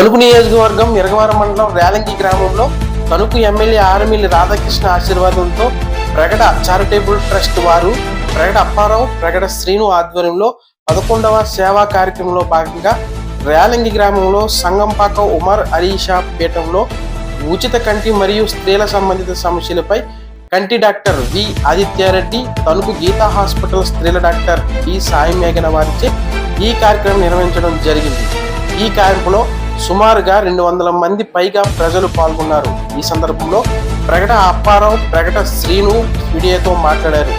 తణుకు నియోజకవర్గం ఇరగవరం మండలం రేలంగి గ్రామంలో తణుకు ఎమ్మెల్యే ఆర్మిల్లి రాధాకృష్ణ ఆశీర్వాదంతో ప్రగడ చారిటబుల్ ట్రస్ట్ వారు ప్రగడ అప్పారావు ప్రగడ శ్రీను ఆధ్వర్యంలో పదకొండవ సేవా కార్యక్రమంలో భాగంగా రేలంగి గ్రామంలో సంగంపాక ఉమర్ అలీషా పీఠంలో ఉచిత కంటి మరియు స్త్రీల సంబంధిత సమస్యలపై కంటి doctor V Aditya Reddy Tanuku Geetha hospital స్త్రీల డాక్టర్ ఈ సాయి మేఘన వారిచే ఈ కార్యక్రమం నిర్వహించడం జరిగింది. ఈ కార్యక్రమంలో సుమారుగా రెండు వందల మంది పైగా ప్రజలు పాల్గొన్నారు. ఈ సందర్భంలో ప్రకట అప్పారావు ప్రకట శ్రీను మీడియాతో మాట్లాడారు.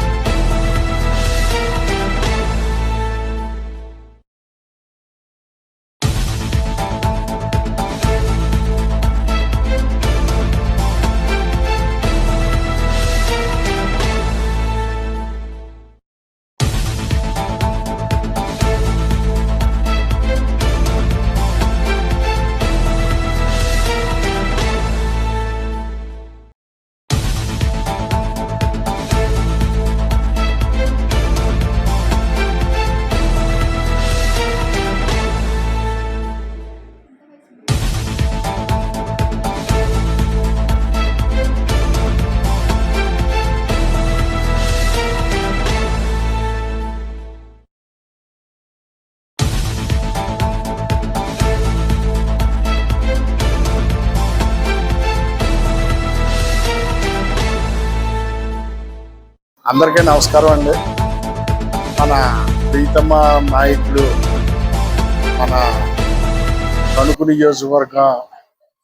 అందరికీ నమస్కారం అండి. మన ప్రీతమ్మ నాయకుడు మన తణుకు నియోజకవర్గ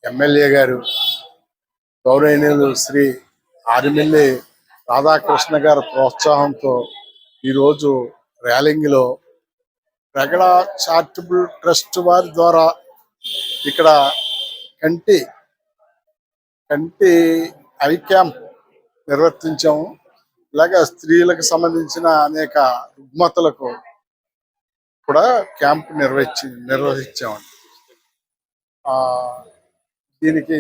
ఎమ్మెల్యే గారు గౌరవనీయులు శ్రీ ఆరిమిల్లి రాధాకృష్ణ గారి ప్రోత్సాహంతో ఈరోజు ర్యాలింగ్లో ప్రగడ చారిటబుల్ ట్రస్ట్ వారి ద్వారా ఇక్కడ కంటి కంటి ఐ క్యాంప్ నిర్వర్తించాము. ఇలాగ స్త్రీలకు సంబంధించిన అనేక రుగ్మతలకు కూడా క్యాంప్ నిర్వహించి నిర్వహించామండి ఆ, దీనికి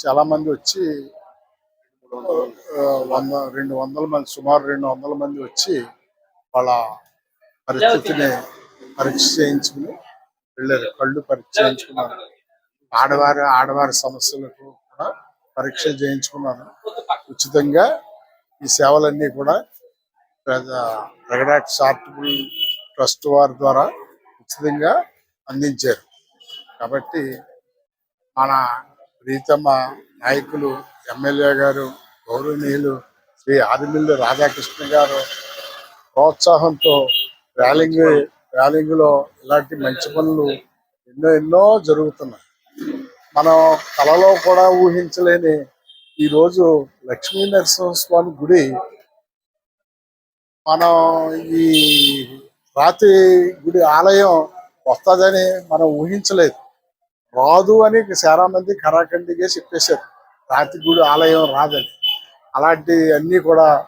చాలా మంది వచ్చి వంద రెండు వందల మంది సుమారు రెండు వందల మంది వచ్చి వాళ్ళ పరిస్థితిని పరీక్ష చేయించుకుని వెళ్ళారు. కళ్ళు పరీక్ష చేయించుకున్నారు ఆడవారి ఆడవారి సమస్యలకు కూడా పరీక్ష చేయించుకున్నారు. ఉచితంగా ఈ సేవలన్నీ కూడా ప్రగడాట్ చారిటబుల్ ట్రస్ట్ వారి ద్వారా ఉచితంగా అందించారు. కాబట్టి మన ప్రీతమ్మ నాయకులు ఎమ్మెల్యే గారు గౌరవనీయులు శ్రీ ఆదిమిల్లి రాధాకృష్ణ గారు ప్రోత్సాహంతో ర్యాలింగ్ ర్యాలింగ్లో ఇలాంటి మంచి పనులు ఎన్నో ఎన్నో జరుగుతున్నాయి. మనం కళలో కూడా ఊహించలేని ఈ రోజు లక్ష్మీ నరసింహస్వామి గుడి మనం ఈ రాతి గుడి ఆలయం వస్తుందని మనం ఊహించలేదు. రాదు అని చాలా మంది కరాఖండిగా చెప్పేశారు. రాతి గుడి ఆలయం రాదని. అలాంటి అన్ని కూడా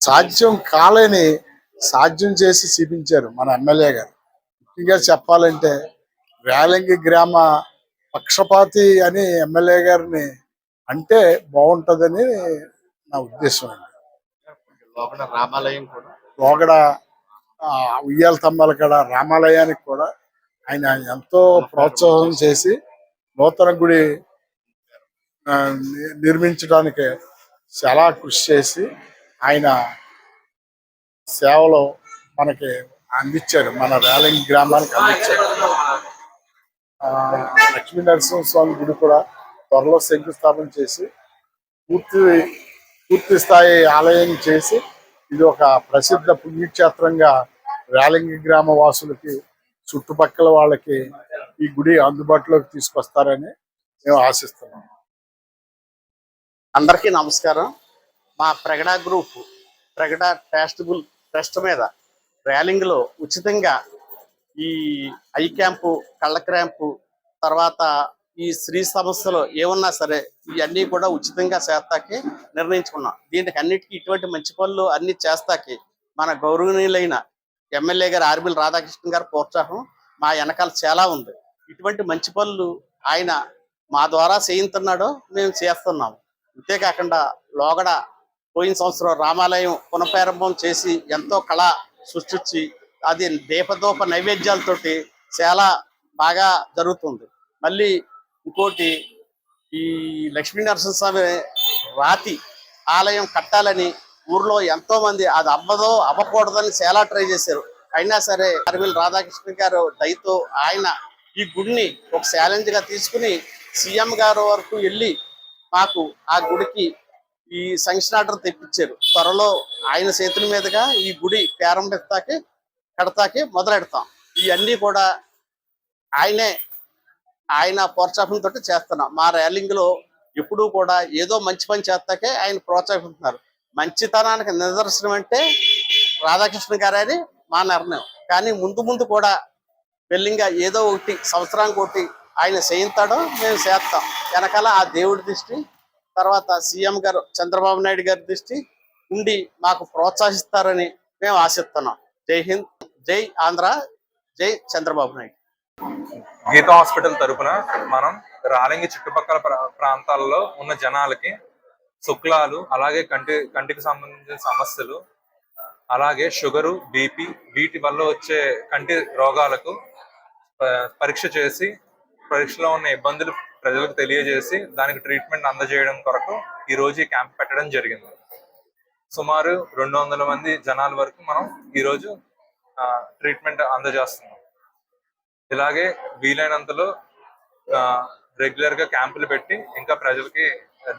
సాధ్యం కాలేని సాధ్యం చేసి చూపించారు మన ఎమ్మెల్యే గారు. ముఖ్యంగా చెప్పాలంటే వేలంగి గ్రామ పక్షపాతి అని ఎమ్మెల్యే గారిని అంటే బాగుంటుందని నా ఉద్దేశం అండి. లోపల రామాలయం కూడా. లోగడ ఉయ్యాల తమ్మల కాడ రామాలయానికి కూడా ఆయన ఎంతో ప్రోత్సాహం చేసి నూతన గుడి నిర్మించడానికి చాలా కృషి చేసి ఆయన సేవలు మనకి అందించారు మన రేలంగి గ్రామానికి అందించారు. లక్ష్మీ నరసింహ స్వామి గుడి కూడా త్వరలో శంకుస్థాపన చేసి పూర్తి పూర్తి స్థాయి ఆలయం చేసి ఇది ఒక ప్రసిద్ధ పుణ్యక్షేత్రంగా వేలంగి గ్రామ వాసులకి చుట్టుపక్కల వాళ్ళకి ఈ గుడి అందుబాటులోకి తీసుకొస్తారని మేము ఆశిస్తున్నాం. అందరికీ నమస్కారం. మా Pragada group Pragada testable test మీద ర్యాలింగ్లో ఉచితంగా ఈ ఐ క్యాంపు కళ్ళ క్యాంపు తర్వాత ఈ స్త్రీ సమస్యలు ఏమన్నా సరే ఇవన్నీ కూడా ఉచితంగా చేస్తాకి నిర్ణయించుకున్నాం. దీనికి అన్నిటికీ ఇటువంటి మంచి పనులు అన్ని చేస్తాకి మన గౌరవనీయులైన ఎమ్మెల్యే గారు ఆర్మిల్ రాధాకృష్ణ గారి ప్రోత్సాహం మా వెనకాల చాలా ఉంది. ఇటువంటి మంచి పనులు ఆయన మా ద్వారా చేయించున్నాడో మేము చేస్తున్నాము అంతేకాకుండా లోగడ పోయిన సంవత్సరం రామాలయం పునఃప్రారంభం చేసి ఎంతో కళ సృష్టించి అది దీపదోప నైవేద్యాలతోటి చాలా బాగా జరుగుతుంది. మళ్ళీ ఇంకోటి ఈ లక్ష్మీ నరసింహస్వామి రాతి ఆలయం కట్టాలని ఊర్లో ఎంతో మంది అది అవ్వదో అవ్వకూడదని చాలా ట్రై చేశారు. అయినా సరే అరవిల్ రాధాకృష్ణ గారు దయతో ఆయన ఈ గుడిని ఒక ఛాలెంజ్గా తీసుకుని సీఎం గారు వరకు వెళ్ళి మాకు ఆ గుడికి ఈ సంక్షన్ ఆర్డర్ తెప్పించారు. త్వరలో ఆయన చేతుల మీదుగా ఈ గుడి ప్రారంభిస్తాకి కడతాకి మొదలెడతాం. ఇవన్నీ కూడా ఆయనే ఆయన ప్రోత్సాహంతో చేస్తున్నాం. మా ర్యాలింగ్లో ఎప్పుడూ కూడా ఏదో మంచి పని చేస్తాకే ఆయన ప్రోత్సహిస్తున్నారు. మంచితనానికి నిదర్శనం అంటే రాధాకృష్ణ గారని మా నిర్ణయం. కానీ ముందు ముందు కూడా పెళ్ళింగా ఏదో ఒకటి సంవత్సరానికి ఒకటి ఆయన చేయిస్తాడో మేము చేస్తాం. వెనకాల ఆ దేవుడి దృష్టి తర్వాత సీఎం గారు చంద్రబాబు నాయుడు గారి దృష్టి ఉండి మాకు ప్రోత్సహిస్తారని మేము ఆశిస్తున్నాం. జై హింద్ జై ఆంధ్ర జై చంద్రబాబు నాయుడు. గీతా హాస్పిటల్ తరపున మనం రాలింగి చుట్టుపక్కల ప్రా- ప్రాంతాల్లో ఉన్న జనాలకి శుక్లాలు అలాగే కంటి కంటికి సంబంధించిన సమస్యలు అలాగే షుగరు బీపీ వీటి వల్ల వచ్చే కంటి రోగాలకు పరీక్ష చేసి పరీక్షలో ఉన్న ఇబ్బందులు ప్రజలకు తెలియజేసి దానికి ట్రీట్మెంట్ అందజేయడం కొరకు ఈ రోజు ఈ క్యాంప్ పెట్టడం జరిగింది. సుమారు రెండు వందల మంది జనాల వరకు మనం ఈ రోజు ట్రీట్మెంట్ అందజేస్తున్నాం. ఇలాగే వీలైనంతలో రెగ్యులర్గా క్యాంపులు పెట్టి ఇంకా ప్రజలకి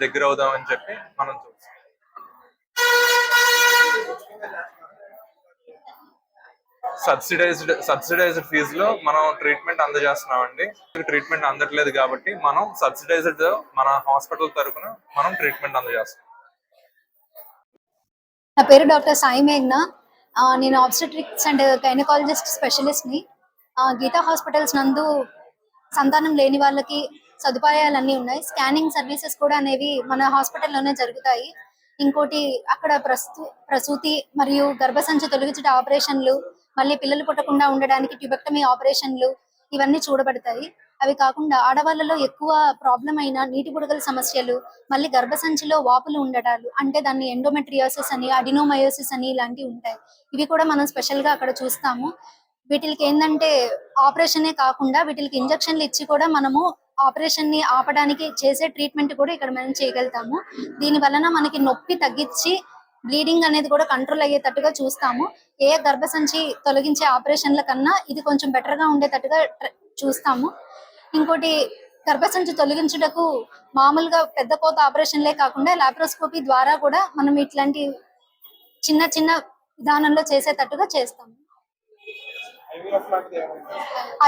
దగ్గర అవుదామని చెప్పి మనం చూస్తాం సబ్సిడైజ్డ్ సబ్సిడైజ్డ్ ఫీజులో మనం ట్రీట్మెంట్ అందజేస్తున్నామండి. ట్రీట్మెంట్ అందట్లేదు కాబట్టి మనం సబ్సిడైజ్డ్ మన హాస్పిటల్ తరపున మనం ట్రీట్మెంట్ అందజేస్తాం నా పేరు డాక్టర్ సాయి మేఘ్నా. నేను ఆబ్స్టెట్రిక్స్ అండ్ గైనకాలజిస్ట్ స్పెషలిస్ట్ని. ని గీతా హాస్పిటల్స్ నందు సంతానం లేని వాళ్ళకి సదుపాయాలన్నీ ఉన్నాయి. స్కానింగ్ సర్వీసెస్ కూడా అనేవి మన హాస్పిటల్లోనే జరుగుతాయి. ఇంకోటి అక్కడ ప్రస్తు ప్రసూతి మరియు గర్భసంచి తొలగించట ఆపరేషన్లు మళ్ళీ పిల్లలు పుట్టకుండా ఉండడానికి ట్యూబెక్టమీ ఆపరేషన్లు ఇవన్నీ చూడబడతాయి. అవి కాకుండా ఆడవాళ్ళలో ఎక్కువ ప్రాబ్లం అయిన నీటి బుడగల సమస్యలు మళ్ళీ గర్భసంచిలో వాపులు ఉండటాలు అంటే దాన్ని ఎండోమెట్రియోసిస్ అని అడినోమయోసిస్ అని ఇలాంటివి ఉంటాయి. ఇవి కూడా మనం స్పెషల్గా అక్కడ చూస్తాము. వీటికి ఏంటంటే ఆపరేషనే కాకుండా వీటికి ఇంజక్షన్లు ఇచ్చి కూడా మనము ఆపరేషన్ని ఆపడానికి చేసే ట్రీట్మెంట్ కూడా ఇక్కడ మనం చేయగలుగుతాము. దీని వలన మనకి నొప్పి తగ్గించి బ్లీడింగ్ అనేది కూడా కంట్రోల్ అయ్యేటట్టుగా చూస్తాము. ఏ గర్భసంచి తొలగించే ఆపరేషన్ల కన్నా ఇది కొంచెం బెటర్గా ఉండేటట్టుగా చూస్తాము. ఇంకోటి గర్భసంచి తొలగించుటకు మామూలుగా పెద్ద కోత ఆపరేషన్లే కాకుండా లాప్రోస్కోపీ ద్వారా కూడా మనం ఇట్లాంటి చిన్న చిన్న విధానంలో చేసేటట్టుగా చేస్తాము.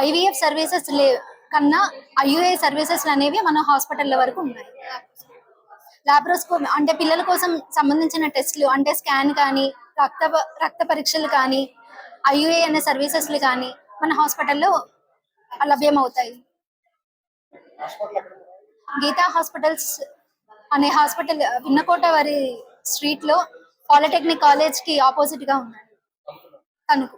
ఐవీఎఫ్ సర్వీసెస్ లే కన్నా ఐయుఐ సర్వీసెస్ అనేవి మన హాస్పిటల్ వరకు ఉన్నాయి. లాప్రోస్కోపీ అంటే పిల్లల కోసం సంబంధించిన టెస్ట్లు అంటే స్కాన్ కానీ రక్త రక్త పరీక్షలు కానీ ఐయుఐ అనే సర్వీసెస్లు కానీ మన హాస్పిటల్లో లభ్యమవుతాయి. గీతా హాస్పిటల్స్ అనే హాస్పిటల్ విన్నకోట వారి స్ట్రీట్లో పాలిటెక్నిక్ కాలేజ్కి ఆపోజిట్గా ఉన్నాడు తణుకు.